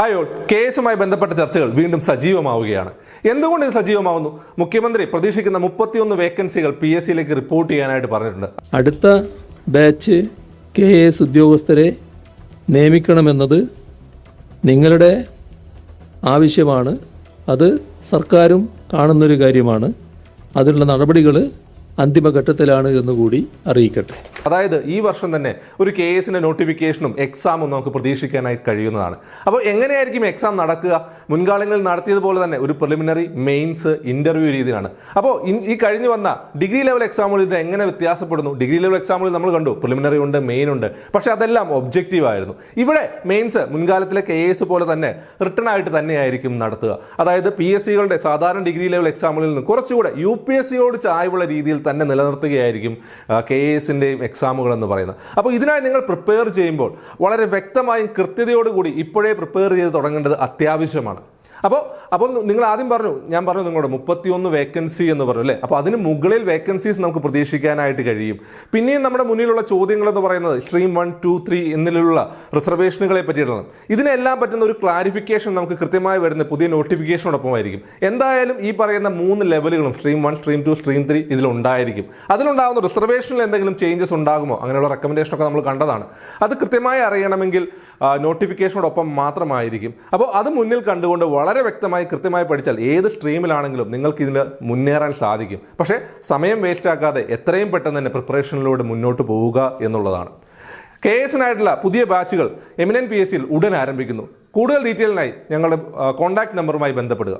Hi all. കേസുമായി ബന്ധപ്പെട്ട ചർച്ചകൾ വീണ്ടും സജീവമാവുകയാണ്. എന്തുകൊണ്ട് ഇത് സജീവമാവുന്നു? മുഖ്യമന്ത്രി പ്രതീക്ഷിക്കുന്ന മുപ്പത്തിയൊന്ന് വേക്കൻസികൾ പി എസ് സിയിലേക്ക് റിപ്പോർട്ട് ചെയ്യാനായിട്ട് പറഞ്ഞിട്ടുണ്ട്. അടുത്ത ബാച്ച് കെ എസ് ഉദ്യോഗസ്ഥരെ നിയമിക്കണമെന്നത് നിങ്ങളുടെ ആവശ്യമാണ്. അത് സർക്കാരും കാണുന്നൊരു കാര്യമാണ്. അതിനുള്ള നടപടികൾ അന്തിമഘട്ടത്തിലാണ് എന്നുകൂടി അറിയിക്കട്ടെ. അതായത് ഈ വർഷം തന്നെ ഒരു കെ എസിന്റെ നോട്ടിഫിക്കേഷനും എക്സാമും നമുക്ക് പ്രതീക്ഷിക്കാനായി കഴിയുന്നതാണ്. അപ്പോൾ എങ്ങനെയായിരിക്കും എക്സാം നടക്കുക? മുൻകാലങ്ങളിൽ നടത്തിയതുപോലെ തന്നെ ഒരു പ്രിലിമിനറി മെയിൻസ് ഇന്റർവ്യൂ രീതിയിലാണ്. അപ്പോൾ ഈ കഴിഞ്ഞു വന്ന ഡിഗ്രി ലെവൽ എക്സാമുകളിൽ ഇത് എങ്ങനെ വ്യത്യാസപ്പെടുന്നു? ഡിഗ്രി ലെവൽ എക്സാമുകളിൽ നമ്മൾ കണ്ടു പ്രിലിമിനറി ഉണ്ട് മെയിൻ ഉണ്ട്. പക്ഷേ അതെല്ലാം ഒബ്ജക്റ്റീവ് ആയിരുന്നു. ഇവിടെ മെയിൻസ് മുൻകാലത്തിലെ കെ എസ് പോലെ തന്നെ റിട്ടേൺ ആയിട്ട് തന്നെയായിരിക്കും നടത്തുക. അതായത് പി എസ് സികളുടെ സാധാരണ ഡിഗ്രി ലെവൽ എക്സാമുകളിൽ നിന്ന് കുറച്ചുകൂടെ യു പി എസ് സിയോട് ചായ്വുള്ള രീതിയിൽ തന്നെ നിലനിർത്തുകയായിരിക്കും കെ എസിന്റെയും എക്സാമുകൾ എന്ന് പറയുന്നത്. അപ്പോൾ ഇതിനായി നിങ്ങൾ പ്രിപ്പയർ ചെയ്യുമ്പോൾ വളരെ വ്യക്തമായും കൃത്യതയോടുകൂടി ഇപ്പോഴേ പ്രിപ്പയർ ചെയ്ത് തുടങ്ങേണ്ടത് അത്യാവശ്യമാണ്. അപ്പോൾ അപ്പോൾ നിങ്ങൾ ആദ്യം പറഞ്ഞു ഞാൻ പറഞ്ഞു നിങ്ങളോട് മുപ്പത്തിയൊന്ന് വേക്കൻസി എന്ന് പറഞ്ഞു അല്ലേ? അപ്പോൾ അതിന് മുകളിൽ വേക്കൻസീസ് നമുക്ക് പ്രതീക്ഷിക്കാനായിട്ട് കഴിയും. പിന്നെയും നമ്മുടെ മുന്നിലുള്ള ചോദ്യങ്ങൾ എന്ന് പറയുന്നത് സ്ട്രീം വൺ ടു ത്രീ എന്നിലുള്ള റിസർവേഷനുകളെ പറ്റിയിട്ടുള്ളതാണ്. ഇതിനെല്ലാം പറ്റുന്ന ഒരു ക്ലാരിഫിക്കേഷൻ നമുക്ക് കൃത്യമായി വരുന്ന പുതിയ നോട്ടിഫിക്കേഷനോടൊപ്പമായിരിക്കും എന്തായാലും ഈ പറയുന്ന മൂന്ന് ലെവലുകളും stream one stream two stream three ഇതിലുണ്ടായിരിക്കും. അതിലുണ്ടാകുന്ന റിസർവേഷനിൽ എന്തെങ്കിലും ചേഞ്ചസ് ഉണ്ടാകുമോ? അങ്ങനെയുള്ള റെക്കമെൻഡേഷൻ ഒക്കെ നമ്മൾ കണ്ടതാണ്. അത് കൃത്യമായി അറിയണമെങ്കിൽ നോട്ടിഫിക്കേഷനോടൊപ്പം മാത്രമായിരിക്കും. അപ്പോൾ അത് മുന്നിൽ കണ്ടുകൊണ്ട് വളരെ വ്യക്തമായി കൃത്യമായി പഠിച്ചാൽ ഏത് സ്ട്രീമിലാണെങ്കിലും നിങ്ങൾക്ക് ഇതിൽ മുന്നേറാൻ സാധിക്കും. പക്ഷേ സമയം വേസ്റ്റാക്കാതെ എത്രയും പെട്ടെന്ന് തന്നെ പ്രിപ്പറേഷനിലൂടെ മുന്നോട്ട് പോവുക എന്നുള്ളതാണ്. കെ എസിനായിട്ടുള്ള പുതിയ ബാച്ചുകൾ എമിനൻ പി എസ് സിയിൽ ഉടൻ ആരംഭിക്കുന്നു. കൂടുതൽ ഡീറ്റെയിലിനായി ഞങ്ങളുടെ കോൺടാക്ട് നമ്പറുമായി ബന്ധപ്പെടുക.